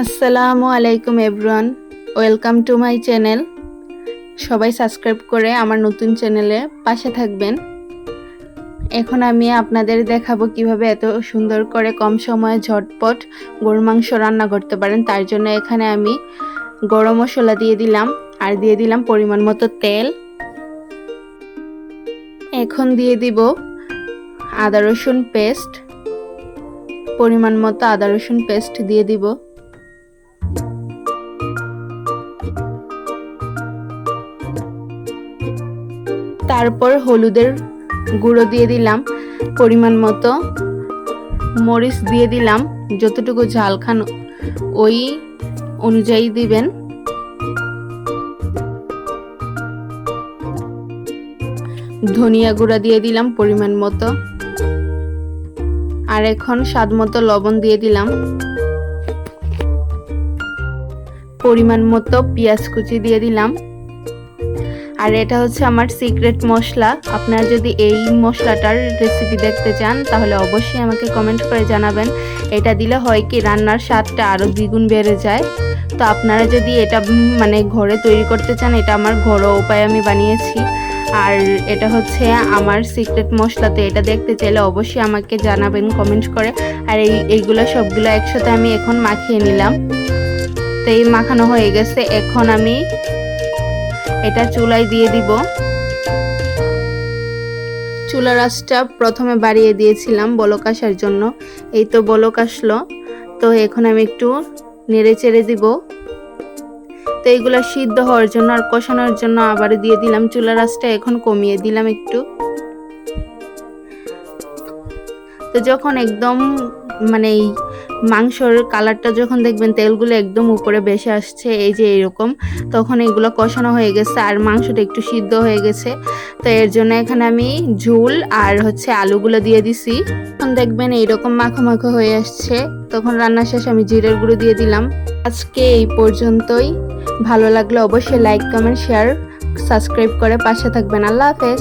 আসসালামু আলাইকুম everyone, welcome to my channel. সবাই সাবস্ক্রাইব করে আমার নতুন চ্যানেলে পাশে থাকবেন। এখন আমি আপনাদের দেখাবো কীভাবে এত সুন্দর করে কম সময়ে ঝটপট গরুর মাংস রান্না করতে পারেন। তার জন্য এখানে আমি গরম মশলা দিয়ে দিলাম আর দিয়ে দিলাম পরিমাণ মতো তেল। এখন দিয়ে দিব আদা রসুন পেস্ট। পরিমাণ মতো আদা রসুন পেস্ট দিয়ে দিব। তারপর হলুদের গুঁড়ো দিয়ে দিলাম, পরিমাণ মতো। মরিচ দিয়ে দিলাম, যতটুকু ঝাল খান ওই অনুযায়ী দিবেন। ধনিয়া গুঁড়া দিয়ে দিলাম পরিমাণ মতো। আর এখন স্বাদ মতো লবণ দিয়ে দিলাম। পরিমাণ মতো পেঁয়াজ কুচি দিয়ে দিলাম। আর এটা হচ্ছে আমার সিক্রেট মশলা। আপনারা যদি এই মশলাটার রেসিপি দেখতে চান, তাহলে অবশ্যই আমাকে কমেন্ট করে জানাবেন। এটা দিলে হয় কি, রান্নার স্বাদটা আরও দ্বিগুণ বেড়ে যায়। তো আপনারা যদি এটা মানে ঘরে তৈরি করতে চান, এটা আমার ঘরোয়া উপায় আমি বানিয়েছি। আর এটা হচ্ছে আমার সিক্রেট মশলা। তো এটা দেখতে চাইলে অবশ্যই আমাকে জানাবেন কমেন্ট করে। আর এই, এইগুলো সবগুলো একসাথে আমি এখন মাখিয়ে নিলাম। তো এই মাখানো হয়ে গেছে। এখন আমি এটা চুলায় দিয়ে দিব। চুলার আঁচটা প্রথমে বাড়িয়ে দিয়েছিলাম বলক আসার জন্য। এই তো বলক আসলো। তো এখন আমি একটু নেড়ে চেড়ে দিব। তো এইগুলো সিদ্ধ হওয়ার জন্য আর কষানোর জন্য আবার দিয়ে দিলাম চুলার আঁচটা, এখন কমিয়ে দিলাম একটু। তো যখন একদম মানে মাংসর কালারটা যখন দেখবেন তেলগুলো একদম উপরে বেশি আসছে, এই যে এরকম, তখন এগুলো কষানো হয়ে গেছে আর মাংসটা একটু সিদ্ধ হয়ে গেছে। তো এর জন্য এখানে আমি ঝুল আর হচ্ছে আলুগুলো দিয়ে দিছি। তখন দেখবেন এইরকম মাখো মাখো হয়ে আসছে। তখন রান্না শেষে আমি জিরের গুঁড়ো দিয়ে দিলাম। আজকে এই পর্যন্তই। ভালো লাগলে অবশ্যই লাইক কমেন্ট শেয়ার সাবস্ক্রাইব করে পাশে থাকবেন। আল্লাহ হাফেজ।